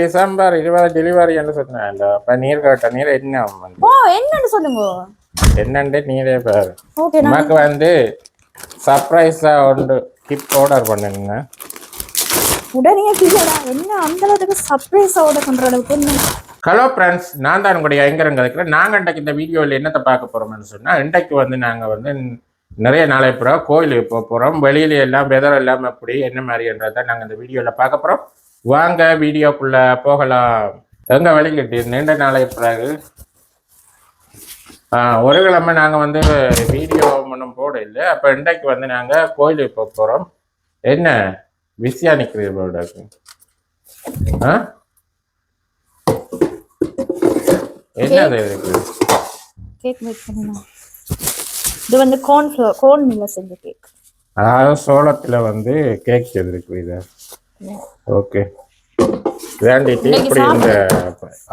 December இருபது டெலிவரின்னு சொன்னேன் அப்ப நீர் கேட்ட நீர் என்ன ஓ என்னன்னு சொல்லுங்க. என்னண்டு நீரே பாரு. நமக்கு வந்து சர்ப்ரைஸா ஒன்று கிப் ஆர்டர் பண்ணுங்க. உடனே பிரியடா என்ன அந்த அளவுக்கு சர்ப்ரைஸ் ஆர்டர் பண்ற அளவுக்கு ஹலோ ஃப்ரெண்ட்ஸ் நான் தான் உங்களுடைய ஐங்கரங்க இருக்கிறேன். நாங்கள் இன்றைக்கு இந்த வீடியோவில் என்னத்தை பார்க்க போகிறோம்னு சொன்னால் இன்றைக்கு வந்து நாங்கள் வந்து நிறைய நாளை அப்புறம் கோயிலுக்கு போக போகிறோம் வெளியில எல்லாம் வெதர் எல்லாம் எப்படி என்ன மாதிரின்றதை நாங்கள் இந்த வீடியோவில் பார்க்க போகிறோம் வாங்க வீடியோக்குள்ளே போகலாம். எங்கே வெளிக்கிட்டு நீண்ட நாளை பிறகு. ஒரு கிழமை நாங்கள் வந்து வீடியோ ஒன்றும் போட இல்லை அப்போ இன்றைக்கு வந்து நாங்கள் கோயிலுக்கு போக போகிறோம் என்ன? பிஸியா நிற்கிறீர்களோட ஆ? என்னது இருக்கு கேக் மேக் பண்ணலாம் இது வந்து கோன் கோன் மில்ல செஞ்ச கேக் அதாவது சோளத்துல வந்து கேக் செய்திருக்கு இது ஓகே வேண்டிட்டு இப்படி இந்த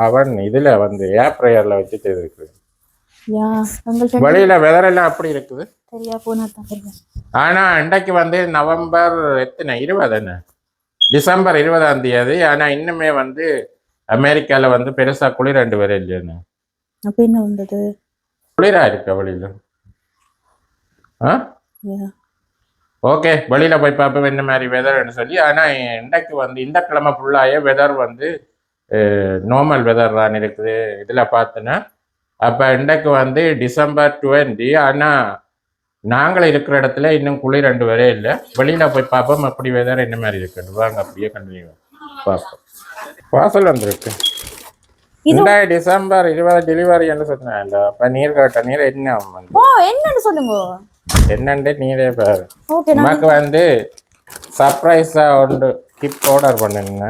அவன் இதுல வந்து ஏர் ப்ரேயர்ல வச்சு செய்திருக்கு யா உங்கள்கிட்ட வெளியில வெதர் எல்லாம் அப்படி இருக்குது? ஆனா இன்றைக்கு வந்து நவம்பர் எத்தனை? இருபது என்ன? டிசம்பர் இருபதாம் தேதி. ஆனா இன்னுமே வந்து அமெரிக்கால வந்து பெருசா குளிர் ரெண்டு பேரும் வந்தது? குளிரா இருக்கு வெளியில. ஆ? ஓகே வெளியில போய் பார்ப்போம் என்ன மாதிரி வெதர்னு சொல்லி. ஆனா இன்றைக்கு வந்து இந்த கிழமை ஃபுல்லாயே வெதர் வந்து நார்மல் வெதர் தான் இருக்குது. இதுல பார்த்தோன்னா அப்ப இன்றைக்கு வந்து டிசம்பர் டுவெண்ட்டி ஆனா நாங்கள் இருக்கிற இடத்துல இன்னும் குளிர் ரெண்டு வரே இல்லை. வெளியில போய் பார்ப்போம் அப்படி வெதர் என்ன மாதிரி இருக்குன்னு வாங்க அப்படியே கண்டினியூ பார்ப்போம். வாசல் வந்திருக்கு. இந்த டிசம்பர் இருபது டெலிவரின்னு சொன்னேன் அப்ப நீர் கேட்ட நீர் என்ன ஓ என்னன்னு சொல்லுங்க. என்னண்டு நீரே பாரு. நமக்கு வந்து சர்ப்ரைஸா ஒன்று கிப் ஆர்டர் பண்ணுங்க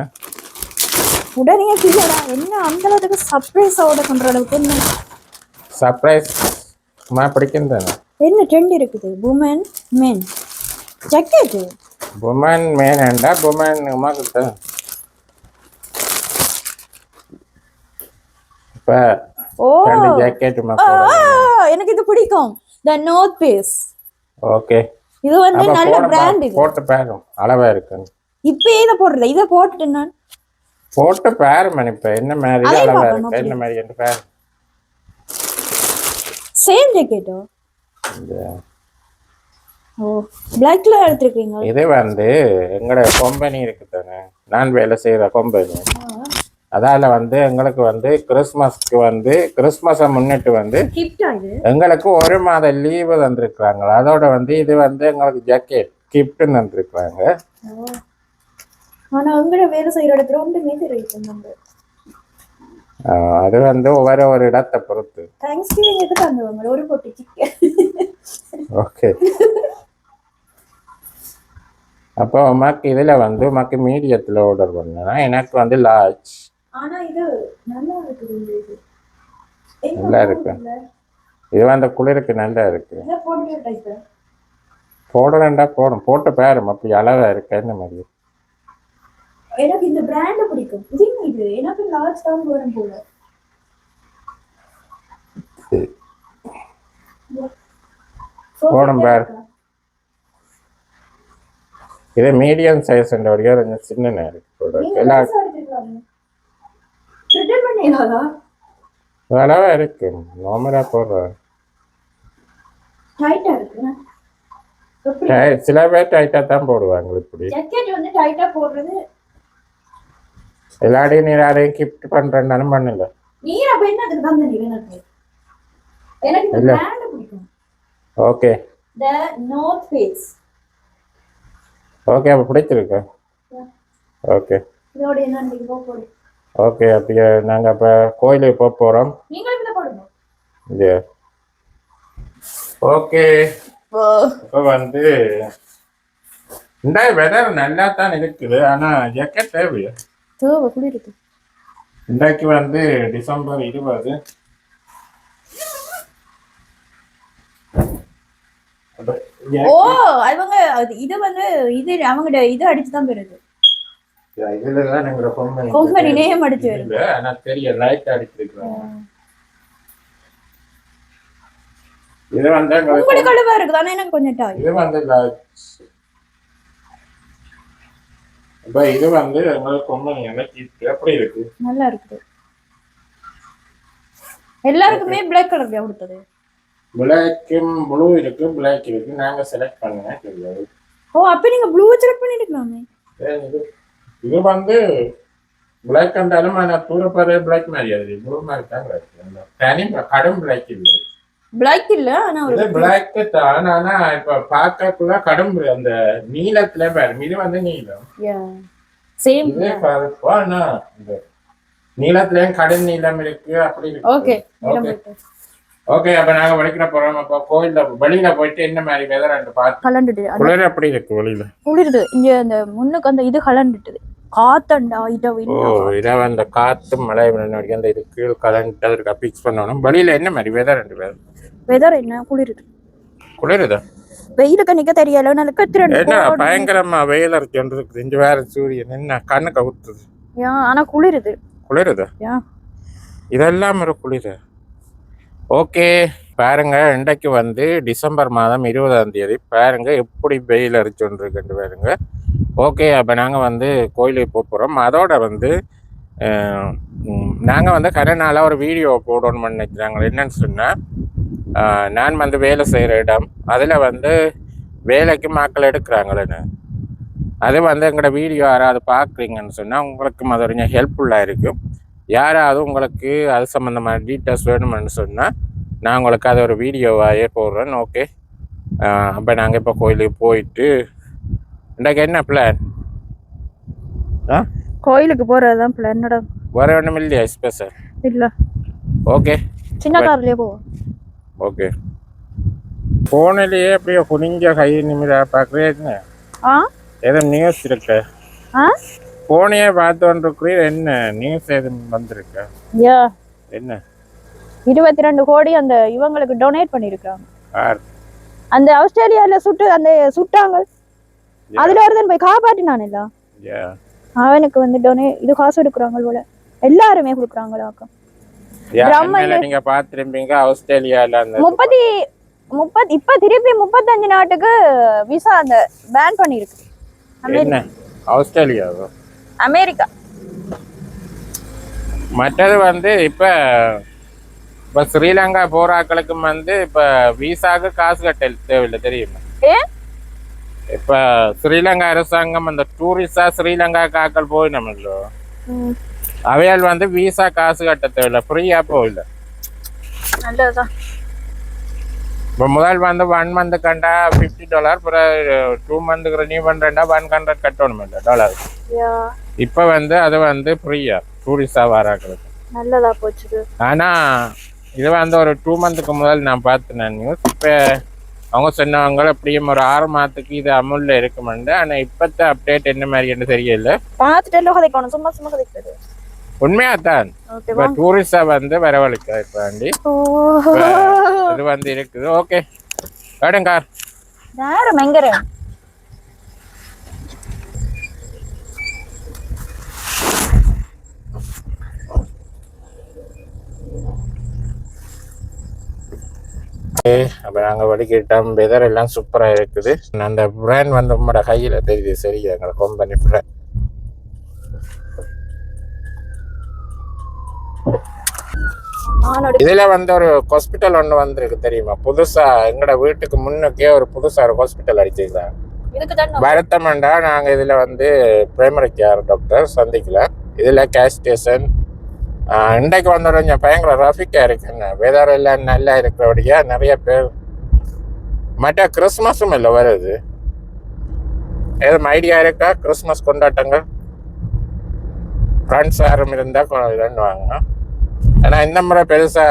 உடனே பிரியடா என்ன அந்த அளவுக்கு சர்ப்ரைஸ் ஆர்டர் பண்ற அளவுக்கு என்ன? சர்ப்ரைஸ் மா பிடிக்கும் தானே என்ன ட்ரெண்ட் இருக்குது? Woman men jacket woman man அண்டா உமாக்கு தான் இப்போ ஓ. ஜாக்கெட் எனக்கு இது பிடிக்கும். த நோத் பேஸ் ஓகே இது வந்து நல்ல பிராண்ட் இது. போட்டு பாரு அளவா இருக்கு இப்பயே இதை போடுறல இதை போட்டுட்டு நான் போட்டு பாரு மணி இப்ப என்ன மாதிரி அளவா இருக்கு என்ன மாதிரி என்று பாரு சேம் ஜக்கெட்டோ ஓ பிளாக்ல எடுத்துருக்கீங்க இது வந்து எங்களோட கம்பெனி இருக்கு தானே நான் வேலை செய்யற கம்பெனி அதால வந்து எங்களுக்கு வந்து கிறிஸ்மஸ்க்கு வந்து கிறிஸ்மஸை முன்னிட்டு வந்து எங்களுக்கு ஒரு மாத லீவு தந்திருக்கிறாங்க. அதோட வந்து இது வந்து எங்களுக்கு ஜாக்கெட் கிஃப்ட்னு தந்திருக்கிறாங்க. அது வந்து ஒவ்வொரு ஒரு இடத்தை பொறுத்து. ஓகே அப்போ உமாக்கு இதில் வந்து உமாக்கு மீடியத்தில் ஆர்டர் பண்ணேன்னா எனக்கு வந்து லார்ஜ் ஆனா இது நல்லா இருக்குது இது. நல்லா இருக்கு. இது வந்து குளிருக்கு நல்லா இருக்கு. போடலண்டா போடும். போட்டு பாரும் அப்படி அளவா இருக்கு என்ன மாதிரி? எனக்கு இந்த பிராண்ட் பிடிக்கும். இது. எனக்கு லார்ஜ் தான் வரும் போல. போடும் பாரு. இது மீடியம் சைஸ் வரைக்கும் கொஞ்சம் சின்ன இருக்கு எல்லாம் ரிட்டர்ன் இருக்கு. நார்மலாக போடுறேன் டைட்டா இருக்கு எப்படி? டை- சில பேர் டைட்டாக தான் போடுவாங்க இப்படி. ஜக்கெட் வந்து டைட்டா போடுறது. எல்லாரையும் நீ யாரையும் கிஃப்ட் பண்ணுறேன்னாலும் பண்ணல. நீர் அப்ப என்ன அதுக்கு தான் நீர் எனக்கு? எனக்கு இந்த. பிராண்ட் பிடிக்கும். Okay the North Face okay அப்போ பிடிச்சிருக்கு? ஓகே இதோட என்ன நீங்க போடு. ஓகே அப்படியே நாங்கள் அப்போ கோயிலுக்கு போக போகிறோம் இதை இது. ஓகே. இப்போ வந்து இந்த வெதர் நல்லா தான் இருக்குது ஆனால் ஜக்கெட் தேவையா இன்றைக்கு வந்து டிசம்பர் இருபது. ஓ அவங்க அது- இது வந்து இது அவங்கட இது அடிச்சு தான் பெறுது இதுல தான் எங்களோட கொம்பனி கொம்பனி நேம் அடிச்சு வருது இல்ல ஆனால் தெரிய லைட் அடிச்சிருக்கிறோம் இது வந்து உங்களுக்கு கழுவா இருக்குது ஆனா எனக்கு கொஞ்சம் டாய் இது வந்து. இப்போ இது வந்து எங்களுக்கு கொம்பனி எனக்கு எப்படி இருக்கு? நல்லா இருக்குது. எல்லாருக்குமே பிளாக் கலர் கொடுத்தது? பிளாக்கும் ப்ளூ இருக்கு பிளாக் இருக்கு. நாங்க செலக்ட் பண்ணுங்க தெரியாது. ஓ அப்ப நீங்க ப்ளூ செலக்ட் பண்ணிருக்கலாமே இது வந்து பிளாக் கண்டாலும் ஆனால் தூரப்பாரு பிளாக் மாதிரி அது. ப்ளூ மாதிரி தான் இருக்கு தனி கடும் பிளாக் இல்லை. பிளாக் இல்ல ஆனா ஒரு பிளாக் தான். ஆனா இப்ப பார்க்கக்குள்ள கடும் அந்த நீளத்துல பாரு இது வந்து நீளம் சேம் இது கருப்பு ஆனா இந்த நீளத்துலயும் கடும் நீளம் இருக்கு அப்படி இருக்கு. ஓகே ஓகே அப்ப நாங்க வலிக்கிற போறோம். அப்ப கோயில்ல வெளியில போயிட்டு என்ன மாதிரி வெதர் பார்த்து கலண்டுட்டு குளிர் எப்படி இருக்கு வெளியில. குளிருது. இங்க அந்த முன்னுக்கு அந்த இது கலண்டுட்டுது. காத்தண்டா இதை அந்த காத்து மழை வரைக்கும் அந்த இது கீழ் கலந்துட்டு அதற்கு பிக்ஸ் பண்ணணும். வெளியில என்ன மாதிரி வெதர் ரெண்டு பேர் வெதர் என்ன? குளிருது. குளிருதா? வெயிலுக்கு நிக்க தெரியல நல்ல என்ன பயங்கரமா வெயில் இருக்குது. இங்க வேற சூரியன் என்ன? கண்ணு கவுத்துது. ஆனா குளிருது. குளிருதா? இதெல்லாம் ஒரு குளிர். ஓகே பாருங்க இன்றைக்கு வந்து டிசம்பர் மாதம் இருபதாம் தேதி. பாருங்க எப்படி வெயில் அடிச்சுட்டு பாருங்க. ஓகே அப்போ நாங்கள் வந்து கோயிலுக்கு போக போகிறோம் அதோட வந்து நாங்கள் வந்து கடை நாளாக ஒரு வீடியோ போடணும்னு நினைக்கிறாங்க. என்னன்னு சொன்னால் நான் வந்து வேலை செய்கிற இடம். அதில் வந்து வேலைக்கு மக்கள் எடுக்கிறாங்களேன்னு. அது வந்து எங்களோட வீடியோ யாராவது பார்க்குறீங்கன்னு சொன்னால் உங்களுக்கு அது கொஞ்சம் ஹெல்ப்ஃபுல்லாக இருக்கும். யாராவது உங்களுக்கு அது சம்மந்தமான டீட்டெயில்ஸ் வேணுமென்னு சொன்னால் நான் உங்களுக்கு அதை ஒரு வீடியோவாகவே போடுறேன். ஓகே? அப்போ நாங்கள் இப்போ கோயிலுக்கு போயிட்டு இன்றைக்கு என்ன பிளான் ஆ? கோயிலுக்கு போறதுதான் பிளான் வேற ஒன்றும் இல்லையா ஸ்பெஷல் இல்ல. ஓகே சின்ன கார்லயே போவோம். ஓகே ஃபோனிலேயே அப்படியே குனிஞ்ச கை நிமிட பார்க்குறேன் ஆ? ஏதோ நியூஸ் இருக்கு. ஆ? ஃபோனையே பார்த்து என்ன நியூஸ் எதுவும் வந்திருக்கு? யா. என்ன? இருபத்தி ரெண்டு கோடி அந்த இவங்களுக்கு டொனேட் பண்ணிருக்காங்க யார்? அந்த ஆஸ்திரேலியால சுட்டு அந்த சுட்டாங்க. அதுல ஒருத்தன் போய் காப்பாட்டினான் இல்ல யா அவனுக்கு வந்து டொனே இது காசு எடுக்கிறாங்க போல. எல்லாருமே கொடுக்குறாங்களாக்கா யாருமே நீங்க பார்த்துருப்பீங்க ஆஸ்திரேலியால முப்பத்தி முப்பத் இப்ப திருப்பி முப்பத்தஞ்சு நாட்டுக்கு விசா அந்த பேன் பண்ணிருக்கு. என்ன? ஆஸ்திரேலியாவோ? அமெரிக்கா. மற்றது வந்து இப்ப இப்ப ஸ்ரீலங்கா போராக்களுக்கு வந்து இப்ப விசாக்கு காசு கட்ட தேவையில்லை தெரியுமா? இப்ப ஸ்ரீலங்கா அரசாங்கம் அந்த டூரிஸ்டா ஸ்ரீலங்கா காக்கள் போயினமல்லோ அவையால் வந்து விசா காசு கட்ட தேவையில்லை ஃப்ரீயா நல்லதுதான் இப்போ முதல் வந்து ஒன் மந்த் கண்டா ஃபிஃப்டி டாலர் அப்புறம் டூ மந்த்துக்கு ரெனியூ பண்ணுறேன்டா ஒன் ஹண்ட்ரட் கட்டணும் இல்லை டாலர் இப்போ வந்து அது வந்து ஃப்ரீயா டூரிஸ்டாக வராக்களுக்கு நல்லதா போச்சு ஆனால் இது வந்து ஒரு டூ மந்த்துக்கு முதல் நான் பார்த்தேன் நியூஸ் இப்போ அவங்க சொன்னவங்க எப்படியும் ஒரு ஆறு மாதத்துக்கு இது அமுல்ல இருக்குமெண்டு. ஆனால் இப்போத்த அப்டேட் என்ன மாதிரின்னு தெரியல. பார்த்துட்டு கதைக்கணும் சும்மா சும்மா கதைக்கிறது உண்மையாக தான் இப்போ டூரிஸ்டாக வந்து வரவழைக்க இப்போ வண்டி இது வந்து இருக்குது. Okay car. நேரம் எங்கற அப்போ நாங்கள் வடிக்கிட்டோம் வெதர் எல்லாம் சூப்பராக இருக்குது. அந்த பிராண்ட் வந்து உங்களோட கையில் தெரியுது சரி எங்களை கம்பெனி பிராண்ட் இதுல வந்து ஒரு ஹாஸ்பிட்டல் ஒன்று வந்திருக்கு தெரியுமா? புதுசா எங்களோட வீட்டுக்கு முன்னுக்கே ஒரு புதுசா ஒரு ஹாஸ்பிட்டல் அடிச்சிருக்காங்க. வருத்தமண்டா நாங்க இதுல வந்து பிரைமரி கேர் டாக்டர் சந்திக்கல. இதுல கேஷ் ஸ்டேஷன் இன்றைக்கு வந்து கொஞ்சம் பயங்கர ரஃபிக்கா இருக்குன்னு வெதர் எல்லாம் நல்லா இருக்கிறபடியா நிறைய பேர் மற்ற கிறிஸ்மஸும் இல்லை வருது. எதுவும் ஐடியா இருக்கா? கிறிஸ்மஸ் கொண்டாட்டங்கள்? ஃப்ரெண்ட்ஸ் யாரும் இருந்தால் ரெண்டுவாங்க ஆனால் இந்த முறை பெருசா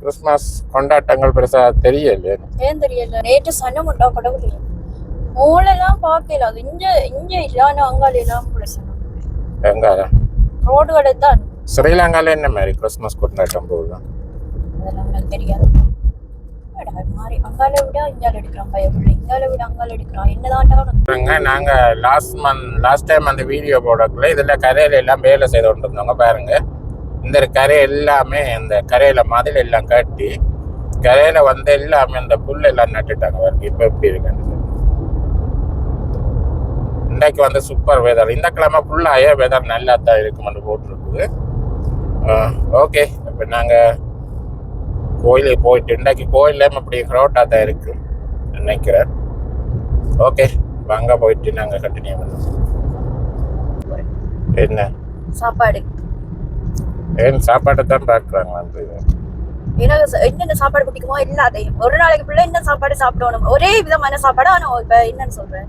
கிறிஸ்மஸ் கொண்டாட்டங்கள் பெருசா தெரியல ஏன் தெரியல? நேற்று சண்டை முட்டா கடவுள். மூளெல்லாம் பார்க்கல. அது இங்க இங்க இல்லாம அங்கால எல்லாம் பிரச்சனை எங்க? ரோடுகளை தான் ஸ்ரீலங்கால என்ன மாதிரி கிறிஸ்மஸ் கொண்டாட்டம் போகுது? அதெல்லாம் தெரியாது. அடா, மாறி அங்கால விட இங்கால எடுக்கிறான் பயப்புள்ள இங்கால விட அங்கால எடுக்கிறான். என்னதான் நாங்க லாஸ்ட் மந்த் லாஸ்ட் டைம் அந்த வீடியோ போடக்குள்ள இதுல கரையில எல்லாம் வேலை செய்து கொண்டு இருந்தவங்க பாருங்க. இந்த கரை எல்லாமே இந்த கரையில மதில் எல்லாம் கட்டி கரையில வந்து எல்லாமே இந்த புல் எல்லாம் நட்டுட்டாங்க பாருங்க. இப்ப எப்படி இருக்குன்னு சொல்லி. இன்றைக்கு வந்து சூப்பர் வெதர் இந்த கிழமை ஃபுல்லாகவே வெதர் நல்லா தான் இருக்குமென்று போட்டிருக்குது. ஓகே இப்போ நாங்கள் கோயிலுக்கு போயிட்டு இன்றைக்கு கோயிலேயும் அப்படி க்ரௌட்டாக தான் இருக்கு நினைக்கிறேன். ஓகே அங்கே போயிட்டு நாங்கள் கண்டினியூ பண்ணுவோம் என்ன? சாப்பாடு. ஏன் சாப்பாட்டை தான் பார்க்குறாங்க வந்து எனக்கு என்னென்ன சாப்பாடு பிடிக்குமோ எல்லாத்தையும். ஒரு நாளைக்கு ஃபுல்லா என்ன சாப்பாடு சாப்பிடணும்? ஒரே விதமான சாப்பாடு? ஆனா இப்ப என்னன்னு சொல்றேன்.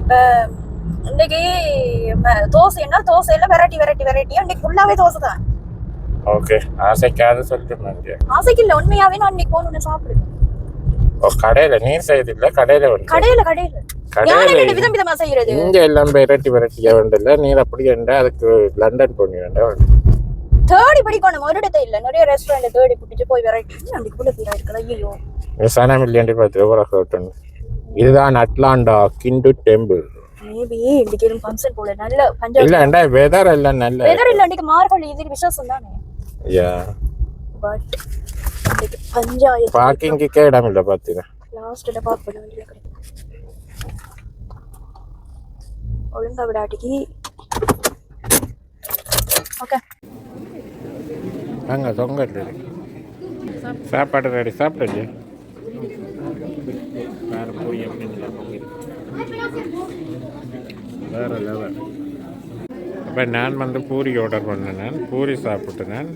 இப்ப இன்னைக்கு தோசைன்னா தோசையில வெரைட்டி வெரைட்டி வெரைட்டியா இன்னைக்கு ஃபுல்லாவே தோசை தான் ஓகே ஆசைக்காக சொல்லிட்டு ஆசைக்கு இல்ல உண்மையாவே நான் இன்னைக்கு போகணும்னு சாப்பிடுவேன் ஓ கடையில் நீர் செய்யறதில்ல கடையில் வந்து கடையில கடையில. ஞான கடையில் விதம் விதமா செய்யறது? இங்க எல்லாம் வெரைட்டி வெரைட்டியா வேண்டில்ல நீர் அப்படி வேண்டா அதுக்கு லண்டன் போனி வேண்டாம் தேடி படிக்கணும். ஒரு இடத்த இல்ல. நிறைய ரெஸ்டாரண்ட் தேடி பிடிச்சு போய் வெரைட்டி அன்னைக்கு கூட தீரா இருக்கல ஐயோ சனா மில்லியன் இதுதான் அட்லாண்டா கிண்டு டெம்பிள். மேபி இன்னைக்கு எதுவும் ஃபங்க்ஷன் போல. நல்ல பஞ்சாப் இல்ல வெதர் எல்லாம் நல்ல. வெதர் இல்ல அன்னைக்கு மார்கழி இது விசேஷம் தானே பார்க்கிங்க்கு இடம் இல்லை பார்த்தீங்க லாஸ்ட்ல பார்க் பண்ண வேண்டியது கிடைக்கும் ஒழுங்கா விடாட்டிக்கு ஓகே அங்கே தொங்க ரெடி சாப்பாடு ரெடி சாப்பிடுச்சு வேறு பொங்கி வேறு லெவல் இப்போ நான் வந்து பூரி ஆர்டர் பண்ணினேன் பூரி சாப்பிட்டுனேன்.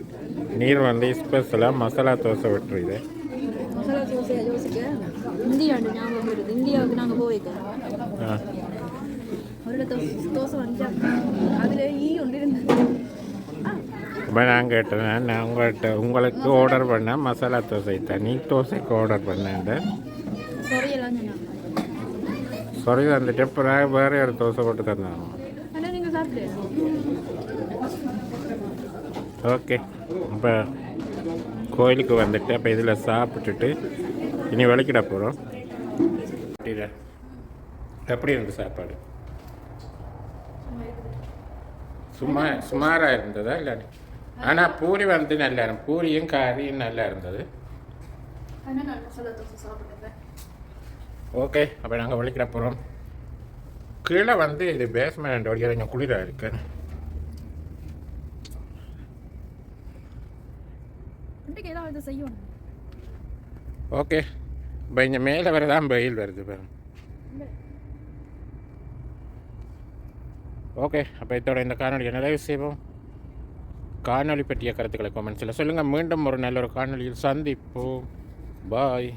நீர் வந்து ஸ்பெஷலாக மசாலா தோசை விட்டுருது மசாலா தோசை யோசிக்க இந்தியாண்டு ஞாபகம் வருது. இந்தியாவுக்கு நாங்கள் போயிருக்கோம். ஆ. ஒரு தோசை தோசை வந்து அதில் ஈ ஒன்று இருந்தது. இப்போ நான் கேட்டேன் நான் உங்கள்கிட்ட உங்களுக்கு ஆர்டர் பண்ணேன் மசாலா தோசை தனி தோசைக்கு ஆர்டர் பண்ணேன் சொரி வந்துட்டு பிறகு வேறு ஒரு தோசை போட்டு தந்தாங்க. ஓகே இப்போ கோயிலுக்கு வந்துட்டு அப்போ இதில் சாப்பிட்டுட்டு இனி விளக்கிட போகிறோம் எப்படி இருந்து சாப்பாடு? சும்மா சுமாராக இருந்ததா இல்லை? ஆனால் பூரி வந்து நல்லா இருந்து பூரியும் காரியும் நல்லா இருந்தது. ஓகே அப்போ நாங்கள் விளக்கிட போகிறோம் கீழே வந்து இது பேஸ்மெண்ட் வழியாக கொஞ்சம் குளிராக இருக்கு. ஓகே இப்போ இங்கே மேலே வர தான் வெயில் வருது பாருங்க. ஓகே அப்போ இதோட இந்த காணொலியை நிறைவு செய்வோம்? காணொளி பற்றிய கருத்துக்களை கமெண்ட்ஸில் சொல்லுங்கள் மீண்டும் ஒரு நல்ல ஒரு காணொளியில் சந்திப்போம். பாய்